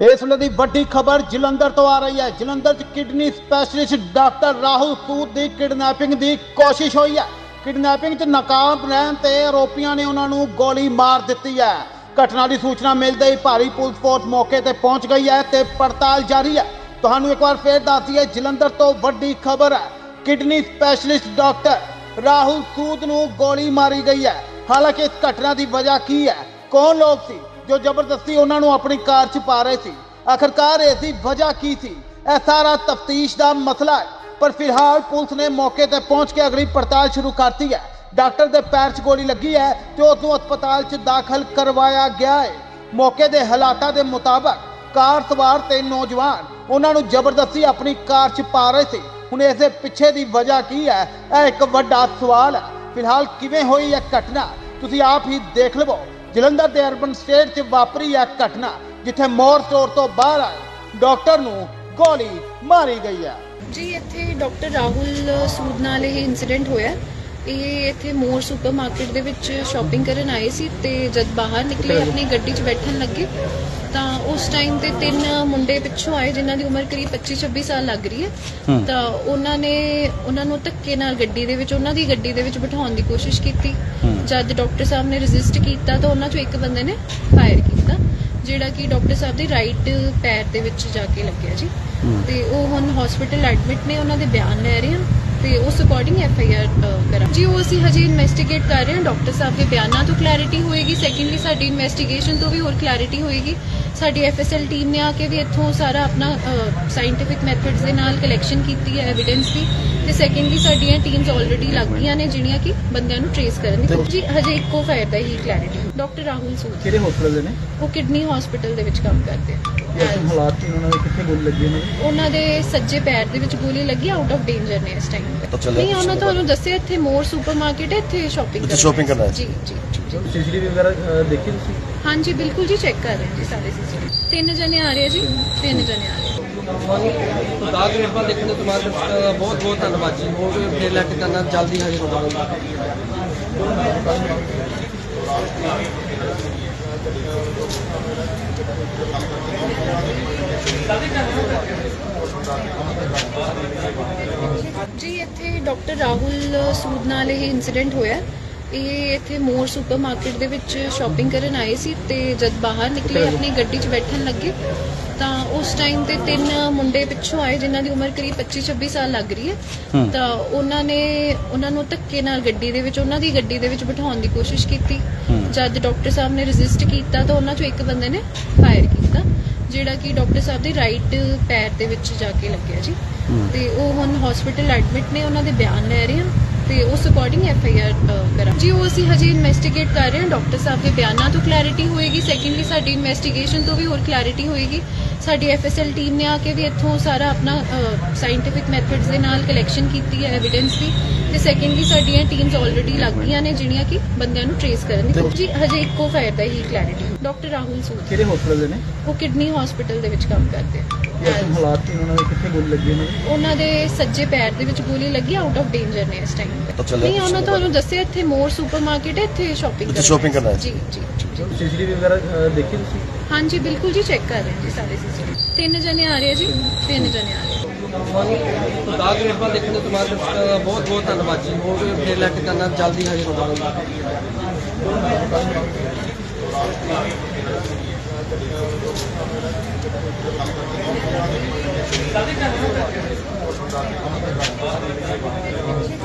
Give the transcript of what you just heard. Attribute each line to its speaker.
Speaker 1: ਇਸ ਵੇਲੇ ਦੀ ਵੱਡੀ ਖਬਰ ਜਲੰਧਰ ਤੋਂ ਆ ਰਹੀ ਹੈ। ਜਲੰਧਰ 'ਚ kidney specialist doctor Rahul Sood ਦੀ ਕਿਡਨੈਪਿੰਗ ਦੀ ਕੋਸ਼ਿਸ਼ ਹੋਈ ਹੈ। ਕਿਡਨੈਪਿੰਗ 'ਚ ਨਾਕਾਮ ਰਹਿਣ ਤੇ ਆਰੋਪੀਆਂ ਨੇ ਉਹਨਾਂ ਨੂੰ ਗੋਲੀ ਮਾਰ ਦਿੱਤੀ ਹੈ। ਘਟਨਾ ਦੀ ਸੂਚਨਾ ਮਿਲਦੇ ਹੀ ਭਾਰੀ ਪੁਲਿਸ ਫੋਰਸ ਮੌਕੇ ਤੇ ਪਹੁੰਚ ਗਈ ਹੈ ਤੇ ਪੜਤਾਲ ਜਾਰੀ ਹੈ। ਤੁਹਾਨੂੰ ਇੱਕ ਵਾਰ ਫੇਰ ਦੱਸ ਦਈਏ, ਜਲੰਧਰ ਤੋਂ ਵੱਡੀ ਖਬਰ ਹੈ। Kidney specialist doctor Rahul Sood ਨੂੰ ਗੋਲੀ ਮਾਰੀ ਗਈ ਹੈ। ਹਾਲਾਂਕਿ ਇਸ ਘਟਨਾ ਦੀ ਵਜ੍ਹਾ ਕੀ ਹੈ? ਕੌਣ ਲੋਕ ਸੀ? ਜੋ ਜ਼ਬਰਦਸਤੀ ਉਹਨਾਂ ਨੂੰ ਆਪਣੀ ਕਾਰ 'ਚ ਪਾ ਰਹੇ ਸੀ। ਆਖਰਕਾਰ ਇਸ ਦੀ ਵਜ੍ਹਾ ਕੀ ਸੀ? ਇਹ ਸਾਰਾ ਤਫਤੀਸ਼ ਦਾ ਮਸਲਾ ਹੈ। ਪਰ ਫਿਲਹਾਲ ਪੁਲਿਸ ਨੇ ਮੌਕੇ ਤੇ ਪਹੁੰਚ ਕੇ ਅਗਲੀ ਪੜਤਾਲ ਸ਼ੁਰੂ ਕਰਤੀ ਹੈ। ਡਾਕਟਰ ਦੇ ਪੈਰ 'ਚ ਗੋਲੀ ਲੱਗੀ ਹੈ ਤੇ ਉਸ ਨੂੰ ਹਸਪਤਾਲ 'ਚ ਦਾਖਲ ਕਰਵਾਇਆ ਗਿਆ ਹੈ। ਮੌਕੇ ਦੇ ਹਾਲਾਤਾਂ ਦੇ ਮੁਤਾਬਕ ਕਾਰ ਸਵਾਰ ਤੇ ਨੌਜਵਾਨ ਉਹਨਾਂ ਨੂੰ ਜ਼ਬਰਦਸਤੀ ਆਪਣੀ ਕਾਰ 'ਚ ਪਾ ਰਹੇ ਸੀ। ਹੁਣ ਇਸ ਦੇ ਪਿੱਛੇ ਦੀ ਵਜ੍ਹਾ ਕੀ ਹੈ? ਇਹ ਇੱਕ ਵੱਡਾ ਸਵਾਲ ਹੈ। ਫਿਲਹਾਲ ਕਿਵੇਂ ਹੋਈ ਇਹ ਘਟਨਾ? ਤੁਸੀਂ ਆਪ ਹੀ ਦੇਖ ਲਵੋ। ਜਲੰਧਰ ਦੇ ਅਰਬਨ ਸਟੇਟ 'ਚ ਵਾਪਰੀ ਇਹ ਘਟਨਾ ਜਿੱਥੇ ਮੋਰ ਸਟੋਰ ਤੋਂ ਬਾਹਰ ਆਏ ਡਾਕਟਰ ਨੂੰ ਗੋਲੀ ਮਾਰੀ ਗਈ ਹੈ
Speaker 2: ਜੀ ਇੱਥੇ ਡਾਕਟਰ ਰਾਹੁਲ ਸੂਦ ਨਾਲ ਇਹ ਇਨਸੀਡੈਂਟ ਹੋਇਆ। ਇਹ ਇੱਥੇ ਮੋਰ ਸੁਪਰਮਾਰਕਟ ਦੇ ਵਿੱਚ ਸ਼ਾਪਿੰਗ ਕਰਨ ਆਏ ਸੀ ਤੇ ਜਦ ਬਾਹਰ ਨਿਕਲੇ ਆਪਣੀ ਗੱਡੀ 'ਚ ਬੈਠਣ ਲੱਗੇ ਤਾਂ ਉਸ ਟਾਈਮ ਤੇ ਤਿੰਨ ਮੁੰਡੇ ਪਿੱਛੋਂ ਆਏ ਜਿਨ੍ਹਾਂ ਦੀ ਉਮਰ ਕਰੀਬ 25-26 ਸਾਲ ਲੱਗ ਰਹੀ ਹੈ। ਤਾਂ ਉਹਨਾਂ ਨੇ ਉਹਨਾਂ ਨੂੰ ਧੱਕੇ ਨਾਲ ਗੱਡੀ ਦੇ ਵਿੱਚ ਉਹਨਾਂ ਦੀ ਗੱਡੀ ਦੇ ਵਿੱਚ ਬਿਠਾਉਣ ਦੀ ਕੋਸ਼ਿਸ਼ ਕੀਤੀ। ਜਦ ਡਾਕਟਰ ਸਾਹਿਬ ਨੇ ਰੈਜ਼ਿਸਟ ਕੀਤਾ ਤਾਂ ਉਹਨਾਂ ਚੋਂ ਇੱਕ ਬੰਦੇ ਨੇ ਫਾਇਰ ਕੀਤਾ ਜਿਹੜਾ ਕਿ ਡਾਕਟਰ ਸਾਹਿਬ ਦੇ ਰਾਈਟ ਪੈਰ ਦੇ ਵਿੱਚ ਜਾ ਕੇ ਲੱਗਿਆ ਜੀ। ਤੇ ਉਹ ਹੁਣ ਹਸਪੀਟਲ ਐਡਮਿਟ ਨੇ ਉਹਨਾਂ ਦੇ ਬਿਆਨ ਲੈ ਰਹੇ ਹਾਂ ਤੇ ਉਸ ਅਕੋਰਡਿੰਗ ਐਫ ਆਈ ਆਰ ਕਰਾਂ। ਜੀ, ਉਹ ਅਸੀਂ ਹਜੇ ਇਨਵੈਸਟੀਗੇਟ ਕਰ ਰਹੇ ਹਾਂ ਡਾਕਟਰ ਸਾਹਿਬ ਦੇ ਬਿਆਨਾਂ ਤੋਂ ਕਲੈਰਿਟੀ ਹੋਏਗੀ। ਸੈਕੰਡਲੀ ਸਾਡੀ ਇਨਵੈਸਟੀਗੇਸ਼ਨ ਤੋਂ ਵੀ ਹੋਰ ਕਲੈਰਿਟੀ ਹੋਏਗੀ। ਸਾਡੀ ਐਫ ਐਸ ਐਲ ਟੀਮ ਨੇ ਆ ਕੇ ਵੀ ਇੱਥੋਂ ਸਾਰਾ ਆਪਣਾ ਸਾਇੰਟੀਫਿਕ ਮੈਥਡਸ ਦੇ ਨਾਲ ਕਲੈਕਸ਼ਨ ਕੀਤੀ ਹੈ ਐਵੀਡੈਂਸ ਦੀ। ਤੇ ਸੈਕੰਡਲੀ ਸਾਡੀਆਂ ਟੀਮਸ ਆਲਰੇਡੀ ਲੱਗ ਗਈਆਂ ਨੇ, ਜਿਹੜੀਆਂ ਕਿ ਬੰਦਿਆਂ ਨੂੰ ਟ੍ਰੇਸ ਕਰਨ ਦੀ ਜੀ, ਹਜੇ ਇੱਕੋ ਫਾਇਰ ਦਾ ਹੀ ਕਲੈਰਿਟੀ ਡਾਕਟਰ ਰਾਹੁਲ ਸੂਦ
Speaker 3: ਕਿਹੜੇ ਹਸਪੀਟਲ ਦੇ ਨੇ?
Speaker 2: ਉਹ ਕਿਡਨੀ ਹਸਪੀਟਲ ਦੇ ਵਿੱਚ ਕੰਮ ਕਰਦੇ
Speaker 3: ਇਹ
Speaker 2: ਆ
Speaker 3: ਹਾਲਾਤ ਕੀ ਉਹਨਾਂ ਦੇ ਕਿੱਥੇ ਗੋਲੀ ਲੱਗੀ ਉਹਨਾਂ ਦੀ?
Speaker 2: ਉਹਨਾਂ ਦੇ ਸੱਜੇ ਪੈਰ ਦੇ ਵਿੱਚ ਗੋਲੀ ਲੱਗੀ ਆਊਟ ਆਫ ਡੇਂਜਰ ਨੇ ਇਸ ਟਾਈਮ
Speaker 4: ਤਾਂ। ਚੱਲਿਆ
Speaker 2: ਨਹੀਂ ਉਹਨਾਂ ਤੁਹਾਨੂੰ ਦੱਸਿਆ ਇੱਥੇ ਮੋਰ ਸੁਪਰਮਾਰਕਟ ਹੈ ਇੱਥੇ ਸ਼ਾਪਿੰਗ
Speaker 4: ਇੱਥੇ shopping ਕਰਨਾ ਹੈ।
Speaker 2: ਜੀ ਜੀ।
Speaker 3: ਸੀਸੀਟੀਵੀ ਵਗੈਰਾ ਅਹ, ਦੇਖੀ ਤੁਸੀਂ?
Speaker 2: ਹਾਂਜੀ ਬਿਲਕੁਲ ਜੀ ਚੈੱਕ ਕਰ ਰਹੇ ਹਾਂ ਜੀ ਸਾਰੇ ਸੀਸੀਟੀਵੀ ਤਿੰਨ ਜਣੇ ਆ ਰਹੇ ਆ ਜੀ ਤਿੰਨ ਜਣੇ ਆ ਰਹੇ ਆ।
Speaker 5: ਨਿਰਭਰ ਦੇਖਣ ਬਹੁਤ ਬਹੁਤ ਧੰਨਵਾਦ ਜੀ। ਹੋਰ ਫੇਰ ਲੈ ਕੇ ਕਰਨਾ ਜਲਦੀ ਹਾਜ਼ਰ ਹੋਵਾਂਗਾ
Speaker 2: ਜੀ ਇੱਥੇ ਡਾਕਟਰ ਰਾਹੁਲ ਸੂਦ ਨਾਲ ਇਹ ਇਨਸੀਡੈਂਟ ਹੋਇਆ ਇਹ ਇੱਥੇ ਮੋਰ ਸੁਪਰਮਾਰਕਟ ਦੇ ਵਿੱਚ ਸ਼ਾਪਿੰਗ ਕਰਨ ਆਏ ਸੀ ਤੇ ਜਦ ਬਾਹਰ ਨਿਕਲੇ ਆਪਣੀ ਗੱਡੀ 'ਚ ਬੈਠਣ ਲੱਗੇ ਤਾਂ ਉਸ ਟਾਈਮ ਤੇ ਤਿੰਨ ਮੁੰਡੇ ਪਿੱਛੋਂ ਆਏ ਜਿਨ੍ਹਾਂ ਦੀ ਉਮਰ ਕਰੀਬ 25-26 ਸਾਲ ਲੱਗ ਰਹੀ ਹੈ। ਤਾਂ ਉਹਨਾਂ ਨੇ ਉਹਨਾਂ ਨੂੰ ਧੱਕੇ ਨਾਲ ਗੱਡੀ ਦੇ ਵਿੱਚ ਉਹਨਾਂ ਦੀ ਗੱਡੀ ਦੇ ਵਿੱਚ ਬਿਠਾਉਣ ਦੀ ਕੋਸ਼ਿਸ਼ ਕੀਤੀ। ਜਦ ਡਾਕਟਰ ਸਾਹਿਬ ਨੇ ਰੈਜ਼ਿਸਟ ਕੀਤਾ ਤਾਂ ਉਹਨਾਂ ਚੋਂ ਇੱਕ ਬੰਦੇ ਨੇ ਫਾਇਰ ਕੀਤਾ ਜਿਹੜਾ ਕਿ ਡਾਕਟਰ ਸਾਹਿਬ ਦੇ ਰਾਈਟ ਪੈਰ ਦੇ ਵਿੱਚ ਜਾ ਕੇ ਲੱਗਿਆ ਜੀ। ਤੇ ਉਹ ਹੁਣ ਹਸਪੀਟਲ ਐਡਮਿਟ ਨੇ ਉਹਨਾਂ ਦੇ ਬਿਆਨ ਲੈ ਰਹੇ ਹਾਂ ਤੇ ਉਸ ਅਕੋਰਡਿੰਗ ਐਫ ਆਈ ਆਰ ਕਰਾਂ। ਜੀ ਉਹ ਅਸੀਂ ਹਜੇ ਇਨਵੈਸਟੀਗੇਟ ਕਰ ਰਹੇ ਹਾਂ। ਡਾਕਟਰ ਸਾਹਿਬ ਦੇ ਬਿਆਨਾਂ ਤੋਂ ਕਲੈਰਿਟੀ ਹੋਏਗੀ। ਸੈਕੰਡਲੀ ਸਾਡੀ ਇਨਵੈਸਟੀਗੇਸ਼ਨ ਤੋਂ ਵੀ ਹੋਰ ਕਲੈਰਿਟੀ ਹੋਏਗੀ। ਸਾਡੀ ਐਫ ਐਸ ਐਲ ਟੀਮ ਨੇ ਆ ਕੇ ਵੀ ਇੱਥੋਂ ਸਾਰਾ ਆਪਣਾ ਸਾਇੰਟੀਫਿਕ ਮੈਥਡਸ ਦੇ ਨਾਲ ਕਲੈਕਸ਼ਨ ਕੀਤੀ ਹੈ ਐਵੀਡੈਂਸ ਦੀ। ਤੇ ਸੈਕੰਡਲੀ ਸਾਡੀਆਂ ਟੀਮਸ ਆਲਰੇਡੀ ਲੱਗ ਗਈਆਂ ਨੇ ਜਿਹੜੀਆਂ ਕਿ ਬੰਦਿਆਂ ਨੂੰ ਟ੍ਰੇਸ ਕਰਨ ਦੀ। ਜੀ ਹਜੇ ਇੱਕੋ ਫਾਇਰ ਦਾ ਹੀ ਕਲੈਰਿਟੀ ਡਾਕਟਰ ਰਾਹੁਲ ਸੂਦ।
Speaker 3: ਕਿਹੜੇ ਹਸਪੀਟਲ ਦੇ ਨੇ?
Speaker 2: ਉਹ ਕਿਡਨੀ ਹਸਪੀਟਲ ਦੇ ਵਿੱਚ ਕੰਮ ਕਰਦੇ
Speaker 3: ਇਹ
Speaker 2: ਆ
Speaker 3: ਹਾਲਾਤ ਕੀ ਉਹਨਾਂ ਦੇ ਕਿੱਥੇ ਗੋਲੀ ਲੱਗੀ ਉਹਨਾਂ ਦੀ
Speaker 2: ਉਹਨਾਂ ਦੇ ਸੱਜੇ ਪੈਰ ਦੇ ਵਿੱਚ ਗੋਲੀ ਲੱਗੀ ਆਊਟ ਆਫ ਡੇਂਜਰ ਨੇ ਇਸ ਟਾਈਮ
Speaker 4: ਤਾਂ
Speaker 2: ਨਹੀਂ ਉਹਨਾਂ ਤੁਹਾਨੂੰ ਦੱਸਿਆ ਇੱਥੇ ਮੋਰ ਸੁਪਰਮਾਰਕਟ ਹੈ ਇੱਥੇ ਸ਼ਾਪਿੰਗ
Speaker 4: ਇੱਥੇ shopping ਕਰਨਾ ਹੈ।
Speaker 2: ਜੀ ਜੀ ਜੀ।
Speaker 3: ਸੀਸੀਟੀਵੀ ਵਗੈਰਾ ਅਹ, ਦੇਖੀ ਤੁਸੀਂ?
Speaker 2: ਹਾਂਜੀ ਬਿਲਕੁਲ ਜੀ ਚੈੱਕ ਕਰ ਰਹੇ ਹਾਂ ਜੀ ਸਾਰੇ ਸੀਸੀਟੀਵੀ ਤਿੰਨ ਜਣੇ ਆ ਰਹੇ ਆ ਜੀ ਤਿੰਨ ਜਣੇ ਆ ਰਹੇ ਆ।
Speaker 5: ਤੁਹਾਨੂੰ ਦਾਗ ਨਿਰਭਰ ਦੇਖਣ ਦੇ ਤੁਹਾਡਾ ਬਹੁਤ ਬਹੁਤ ਧੰਨਵਾਦ ਜੀ। ਹੋਰ ਫੇਰ ਲੈ ਕੇ ਕਰਨਾ ਜਲਦੀ ਹਾਜ਼ਰ ਹੋਵਾਂਗਾ 食べたくなったけど。